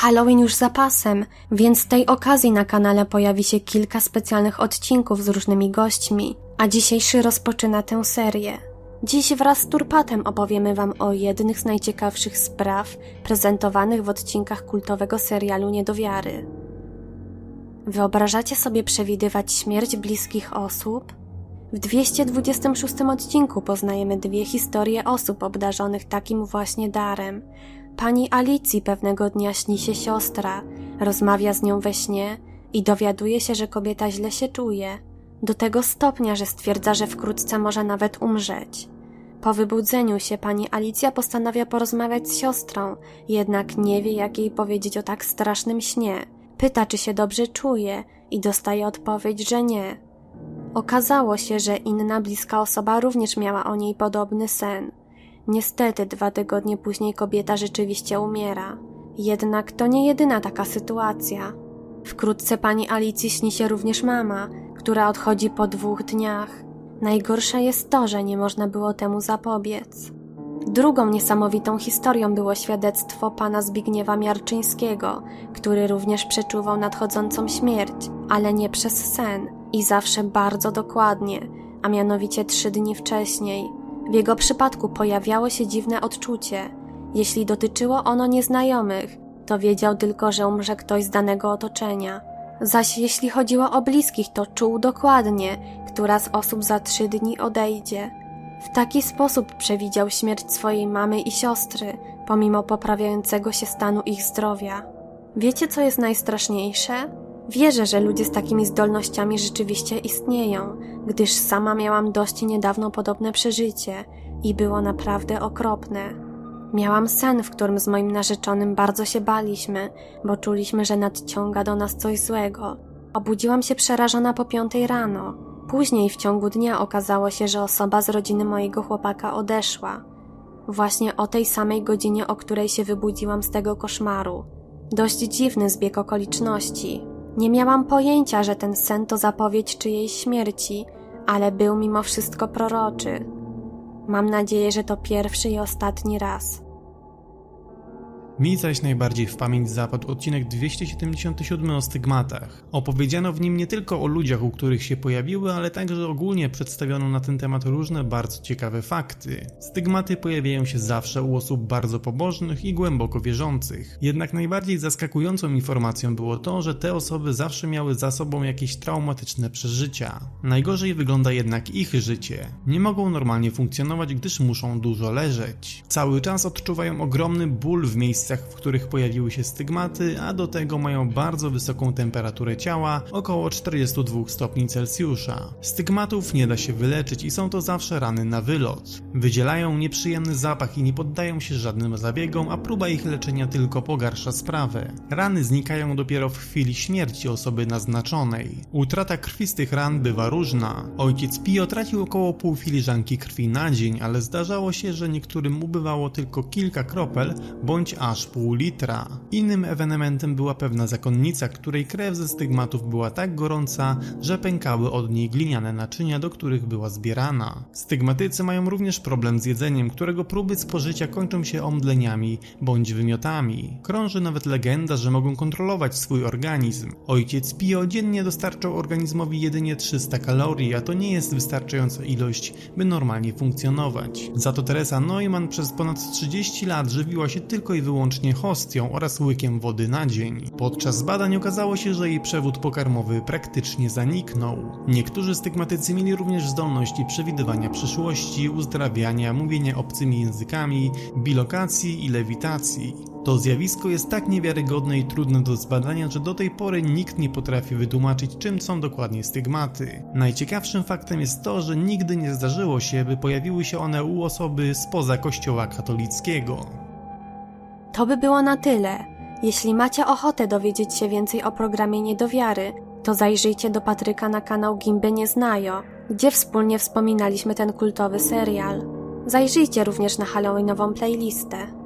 Halloween już za pasem, więc z tej okazji na kanale pojawi się kilka specjalnych odcinków z różnymi gośćmi, a dzisiejszy rozpoczyna tę serię. Dziś wraz z Turpatem opowiemy Wam o jednych z najciekawszych spraw prezentowanych w odcinkach kultowego serialu Niedowiary. Wyobrażacie sobie przewidywać śmierć bliskich osób? W 226 odcinku poznajemy dwie historie osób obdarzonych takim właśnie darem. Pani Alicji pewnego dnia śni się siostra, rozmawia z nią we śnie i dowiaduje się, że kobieta źle się czuje, do tego stopnia, że stwierdza, że wkrótce może nawet umrzeć. Po wybudzeniu się pani Alicja postanawia porozmawiać z siostrą, jednak nie wie, jak jej powiedzieć o tak strasznym śnie. Pyta, czy się dobrze czuje i dostaje odpowiedź, że nie. Okazało się, że inna bliska osoba również miała o niej podobny sen. Niestety, dwa tygodnie później kobieta rzeczywiście umiera. Jednak to nie jedyna taka sytuacja. Wkrótce pani Alicji śni się również mama, która odchodzi po dwóch dniach. Najgorsze jest to, że nie można było temu zapobiec. Drugą niesamowitą historią było świadectwo pana Zbigniewa Miarczyńskiego, który również przeczuwał nadchodzącą śmierć, ale nie przez sen i zawsze bardzo dokładnie, a mianowicie trzy dni wcześniej. W jego przypadku pojawiało się dziwne odczucie. Jeśli dotyczyło ono nieznajomych, to wiedział tylko, że umrze ktoś z danego otoczenia. Zaś jeśli chodziło o bliskich, to czuł dokładnie, która z osób za trzy dni odejdzie. W taki sposób przewidział śmierć swojej mamy i siostry, pomimo poprawiającego się stanu ich zdrowia. Wiecie, co jest najstraszniejsze? Wierzę, że ludzie z takimi zdolnościami rzeczywiście istnieją, gdyż sama miałam dość niedawno podobne przeżycie i było naprawdę okropne. Miałam sen, w którym z moim narzeczonym bardzo się baliśmy, bo czuliśmy, że nadciąga do nas coś złego. Obudziłam się przerażona po piątej rano. Później w ciągu dnia okazało się, że osoba z rodziny mojego chłopaka odeszła. Właśnie o tej samej godzinie, o której się wybudziłam z tego koszmaru. Dość dziwny zbieg okoliczności. Nie miałam pojęcia, że ten sen to zapowiedź czyjejś śmierci, ale był mimo wszystko proroczy. Mam nadzieję, że to pierwszy i ostatni raz. Mi zaś najbardziej w pamięć zapadł odcinek 277 o stygmatach. Opowiedziano w nim nie tylko o ludziach, u których się pojawiły, ale także ogólnie przedstawiono na ten temat różne bardzo ciekawe fakty. Stygmaty pojawiają się zawsze u osób bardzo pobożnych i głęboko wierzących. Jednak najbardziej zaskakującą informacją było to, że te osoby zawsze miały za sobą jakieś traumatyczne przeżycia. Najgorzej wygląda jednak ich życie. Nie mogą normalnie funkcjonować, gdyż muszą dużo leżeć. Cały czas odczuwają ogromny ból w miejscach, w których pojawiły się stygmaty, a do tego mają bardzo wysoką temperaturę ciała, około 42 stopni Celsjusza. Stygmatów nie da się wyleczyć i są to zawsze rany na wylot. Wydzielają nieprzyjemny zapach i nie poddają się żadnym zabiegom, a próba ich leczenia tylko pogarsza sprawę. Rany znikają dopiero w chwili śmierci osoby naznaczonej. Utrata krwi z tych ran bywa różna. Ojciec Pio tracił około pół filiżanki krwi na dzień, ale zdarzało się, że niektórym ubywało tylko kilka kropel, bądź aż pół litra. Innym ewenementem była pewna zakonnica, której krew ze stygmatów była tak gorąca, że pękały od niej gliniane naczynia, do których była zbierana. Stygmatycy mają również problem z jedzeniem, którego próby spożycia kończą się omdleniami bądź wymiotami. Krąży nawet legenda, że mogą kontrolować swój organizm. Ojciec Pio dziennie dostarczał organizmowi jedynie 300 kalorii, a to nie jest wystarczająca ilość, by normalnie funkcjonować. Za to Teresa Neumann przez ponad 30 lat żywiła się tylko i wyłącznie hostią oraz łykiem wody na dzień. Podczas badań okazało się, że jej przewód pokarmowy praktycznie zaniknął. Niektórzy stygmatycy mieli również zdolności przewidywania przyszłości, uzdrawiania, mówienia obcymi językami, bilokacji i lewitacji. To zjawisko jest tak niewiarygodne i trudne do zbadania, że do tej pory nikt nie potrafi wytłumaczyć, czym są dokładnie stygmaty. Najciekawszym faktem jest to, że nigdy nie zdarzyło się, by pojawiły się one u osoby spoza kościoła katolickiego. To by było na tyle. Jeśli macie ochotę dowiedzieć się więcej o programie Niedowiary, to zajrzyjcie do Patryka na kanał Gimby Nie Znajo, gdzie wspólnie wspominaliśmy ten kultowy serial. Zajrzyjcie również na Halloweenową playlistę.